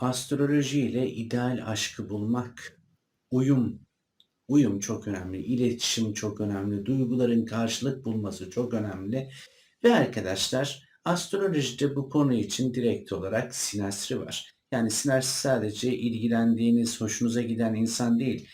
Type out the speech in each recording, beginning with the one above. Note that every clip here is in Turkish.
Astroloji ile ideal aşkı bulmak, uyum, uyum çok önemli, iletişim çok önemli, duyguların karşılık bulması çok önemli. Ve arkadaşlar astrolojide bu konu için direkt olarak sinastri var. Yani sinastri sadece ilgilendiğiniz, hoşunuza giden insan değil.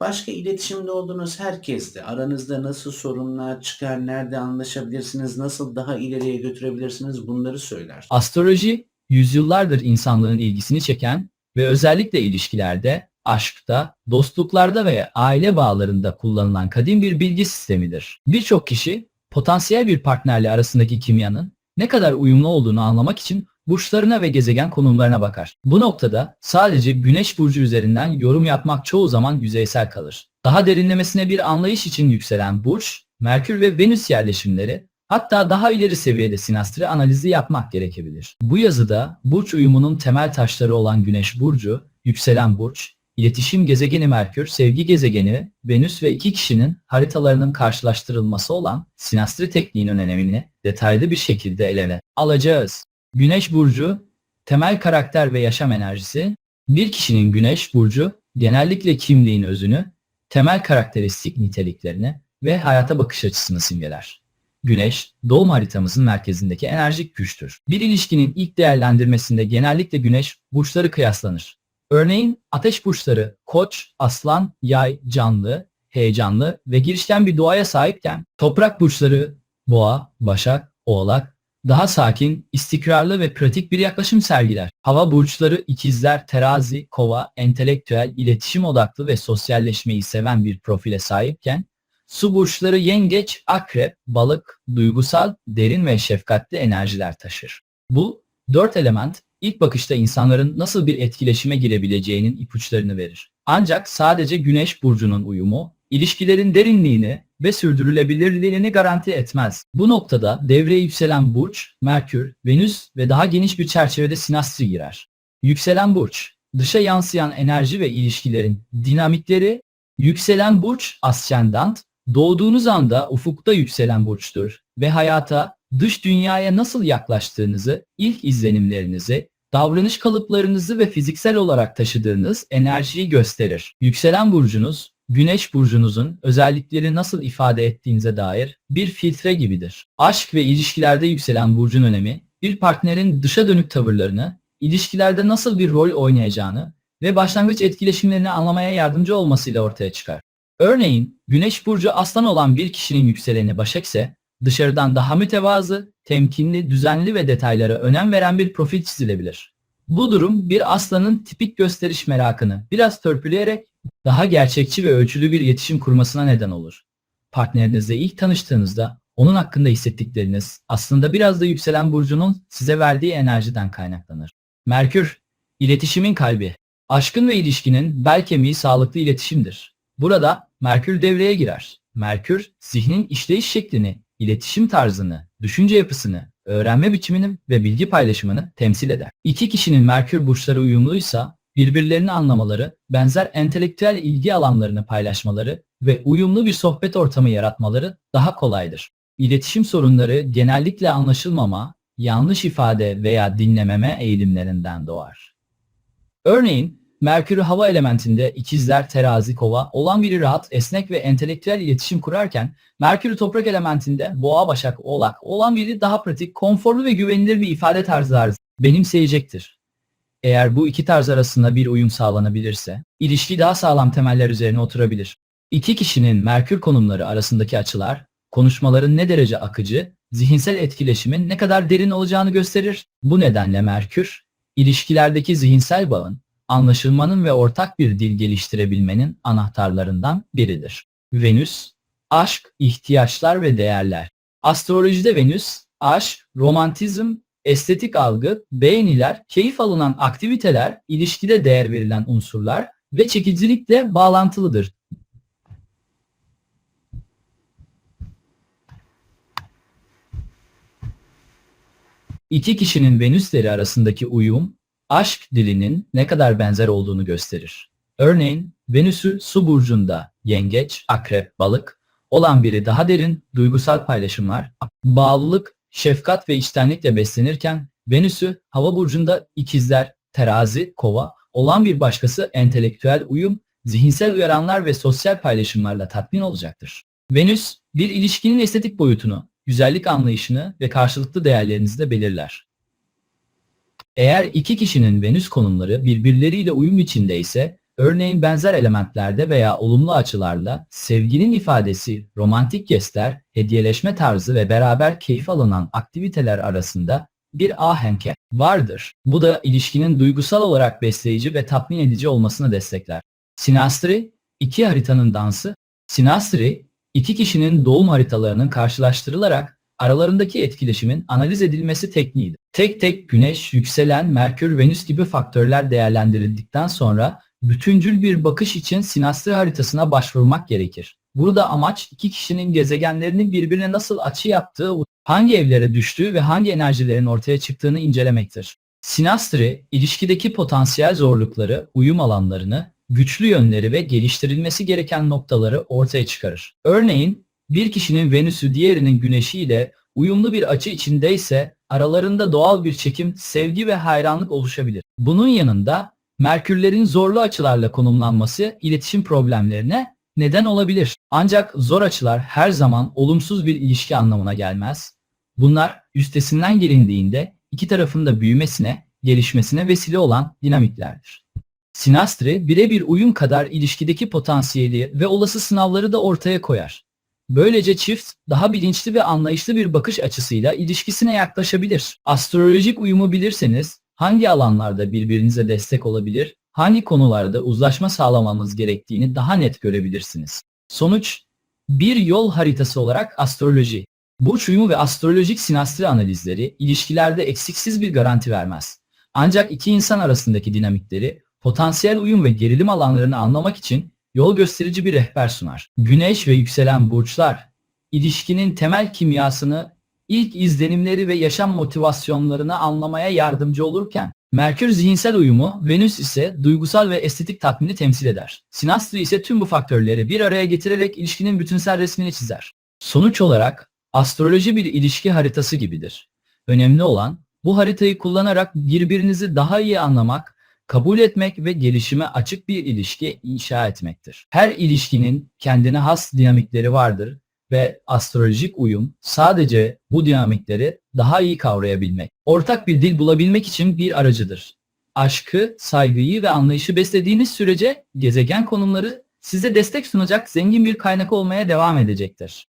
Başka iletişimde olduğunuz herkesle aranızda nasıl sorunlar çıkar, nerede anlaşabilirsiniz, nasıl daha ileriye götürebilirsiniz bunları söyler. Astroloji yüzyıllardır insanlığın ilgisini çeken ve özellikle ilişkilerde, aşkta, dostluklarda ve aile bağlarında kullanılan kadim bir bilgi sistemidir. Birçok kişi potansiyel bir partnerle arasındaki kimyanın ne kadar uyumlu olduğunu anlamak için burçlarına ve gezegen konumlarına bakar. Bu noktada sadece güneş burcu üzerinden yorum yapmak çoğu zaman yüzeysel kalır. Daha derinlemesine bir anlayış için yükselen burç, Merkür ve Venüs yerleşimleri Hatta daha ileri seviyede sinastri analizi yapmak gerekebilir. Bu yazıda burç uyumunun temel taşları olan Güneş burcu, yükselen burç, iletişim gezegeni Merkür, sevgi gezegeni Venüs ve iki kişinin haritalarının karşılaştırılması olan sinastri tekniğinin önemini detaylı bir şekilde ele alacağız. Güneş burcu, temel karakter ve yaşam enerjisi, bir kişinin Güneş burcu genellikle kimliğin özünü, temel karakteristik niteliklerini ve hayata bakış açısını simgeler. Güneş, doğum haritamızın merkezindeki enerjik güçtür. Bir ilişkinin ilk değerlendirmesinde genellikle güneş burçları kıyaslanır. Örneğin ateş burçları koç, aslan, yay, canlı, heyecanlı ve girişten bir doğaya sahipken toprak burçları boğa, başak, oğlak daha sakin, istikrarlı ve pratik bir yaklaşım sergiler. Hava burçları ikizler, terazi, kova, entelektüel, iletişim odaklı ve sosyalleşmeyi seven bir profile sahipken Su burçları yengeç, akrep, balık, duygusal, derin ve şefkatli enerjiler taşır. Bu dört element ilk bakışta insanların nasıl bir etkileşime girebileceğinin ipuçlarını verir. Ancak sadece güneş burcunun uyumu, ilişkilerin derinliğini ve sürdürülebilirliğini garanti etmez. Bu noktada devreye yükselen burç, Merkür, Venüs ve daha geniş bir çerçevede sinastri girer. Yükselen burç, dışa yansıyan enerji ve ilişkilerin dinamikleri, yükselen burç, ascendant, Doğduğunuz anda ufukta yükselen burçtur ve hayata, dış dünyaya nasıl yaklaştığınızı, ilk izlenimlerinizi, davranış kalıplarınızı ve fiziksel olarak taşıdığınız enerjiyi gösterir. Yükselen burcunuz, güneş burcunuzun özellikleri nasıl ifade ettiğinize dair bir filtre gibidir. Aşk ve ilişkilerde yükselen burcun önemi, bir partnerin dışa dönük tavırlarını, ilişkilerde nasıl bir rol oynayacağını ve başlangıç etkileşimlerini anlamaya yardımcı olmasıyla ortaya çıkar. Örneğin Güneş burcu aslan olan bir kişinin yükseleni Başak ise dışarıdan daha mütevazı, temkinli, düzenli ve detaylara önem veren bir profil çizilebilir. Bu durum bir aslanın tipik gösteriş merakını biraz törpüleyerek daha gerçekçi ve ölçülü bir iletişim kurmasına neden olur. Partnerinizle ilk tanıştığınızda onun hakkında hissettikleriniz aslında biraz da yükselen burcunun size verdiği enerjiden kaynaklanır. Merkür, iletişimin kalbi. Aşkın ve ilişkinin bel kemiği sağlıklı iletişimdir. Burada Merkür devreye girer. Merkür zihnin işleyiş şeklini, iletişim tarzını, düşünce yapısını, öğrenme biçimini ve bilgi paylaşımını temsil eder. İki kişinin Merkür burçları uyumluysa birbirlerini anlamaları, benzer entelektüel ilgi alanlarını paylaşmaları ve uyumlu bir sohbet ortamı yaratmaları daha kolaydır. İletişim sorunları genellikle anlaşılmama, yanlış ifade veya dinlememe eğilimlerinden doğar. Örneğin Merkür hava elementinde ikizler, terazi, kova olan biri rahat, esnek ve entelektüel iletişim kurarken Merkür toprak elementinde boğa, başak, oğlak olan biri daha pratik, konforlu ve güvenilir bir ifade tarzı benimseyecektir. Eğer bu iki tarz arasında bir uyum sağlanabilirse, ilişki daha sağlam temeller üzerine oturabilir. İki kişinin Merkür konumları arasındaki açılar, konuşmaların ne derece akıcı, zihinsel etkileşimin ne kadar derin olacağını gösterir. Bu nedenle Merkür, ilişkilerdeki zihinsel bağın, anlaşılmanın ve ortak bir dil geliştirebilmenin anahtarlarından biridir. Venüs, aşk, ihtiyaçlar ve değerler. Astrolojide Venüs, aşk, romantizm, estetik algı, beğeniler, keyif alınan aktiviteler, ilişkide değer verilen unsurlar ve çekicilikle bağlantılıdır. İki kişinin Venüsleri arasındaki uyum aşk dilinin ne kadar benzer olduğunu gösterir. Örneğin Venüs'ü su burcunda yengeç, akrep, balık olan biri daha derin duygusal paylaşımlar, bağlılık, şefkat ve içtenlikle beslenirken Venüs'ü hava burcunda ikizler, terazi, kova, olan bir başkası entelektüel uyum, zihinsel uyaranlar ve sosyal paylaşımlarla tatmin olacaktır. Venüs, bir ilişkinin estetik boyutunu, güzellik anlayışını ve karşılıklı değerlerinizi de belirler. Eğer iki kişinin Venüs konumları birbirleriyle uyum içinde ise, örneğin benzer elementlerde veya olumlu açılarla sevginin ifadesi, romantik jestler, hediyeleşme tarzı ve beraber keyif alınan aktiviteler arasında bir ahenk vardır. Bu da ilişkinin duygusal olarak besleyici ve tatmin edici olmasını destekler. Sinastri, iki haritanın dansı. Sinastri, iki kişinin doğum haritalarının karşılaştırılarak aralarındaki etkileşimin analiz edilmesi tekniğidir. Tek tek Güneş, yükselen, Merkür, Venüs gibi faktörler değerlendirildikten sonra bütüncül bir bakış için sinastri haritasına başvurmak gerekir. Burada amaç iki kişinin gezegenlerinin birbirine nasıl açı yaptığı, hangi evlere düştüğü ve hangi enerjilerin ortaya çıktığını incelemektir. Sinastri, ilişkideki potansiyel zorlukları, uyum alanlarını, güçlü yönleri ve geliştirilmesi gereken noktaları ortaya çıkarır. Örneğin, bir kişinin Venüs'ü diğerinin Güneş'i ile uyumlu bir açı içindeyse aralarında doğal bir çekim, sevgi ve hayranlık oluşabilir. Bunun yanında Merkürlerin zorlu açılarla konumlanması iletişim problemlerine neden olabilir. Ancak zor açılar her zaman olumsuz bir ilişki anlamına gelmez. Bunlar üstesinden gelindiğinde iki tarafın da büyümesine, gelişmesine vesile olan dinamiklerdir. Sinastri birebir uyum kadar ilişkideki potansiyeli ve olası sınavları da ortaya koyar. Böylece çift daha bilinçli ve anlayışlı bir bakış açısıyla ilişkisine yaklaşabilir. Astrolojik uyumu bilirseniz hangi alanlarda birbirinize destek olabilir, hangi konularda uzlaşma sağlamamız gerektiğini daha net görebilirsiniz. Sonuç, bir yol haritası olarak astroloji. Burç uyumu ve astrolojik sinastri analizleri ilişkilerde eksiksiz bir garanti vermez. Ancak iki insan arasındaki dinamikleri, potansiyel uyum ve gerilim alanlarını anlamak için yol gösterici bir rehber sunar. Güneş ve yükselen burçlar, ilişkinin temel kimyasını, ilk izlenimleri ve yaşam motivasyonlarını anlamaya yardımcı olurken, Merkür zihinsel uyumu, Venüs ise duygusal ve estetik tatmini temsil eder. Sinastri ise tüm bu faktörleri bir araya getirerek ilişkinin bütünsel resmini çizer. Sonuç olarak astroloji bir ilişki haritası gibidir. Önemli olan bu haritayı kullanarak birbirinizi daha iyi anlamak, kabul etmek ve gelişime açık bir ilişki inşa etmektir. Her ilişkinin kendine has dinamikleri vardır ve astrolojik uyum sadece bu dinamikleri daha iyi kavrayabilmek, ortak bir dil bulabilmek için bir aracıdır. Aşkı, saygıyı ve anlayışı beslediğiniz sürece gezegen konumları size destek sunacak zengin bir kaynak olmaya devam edecektir.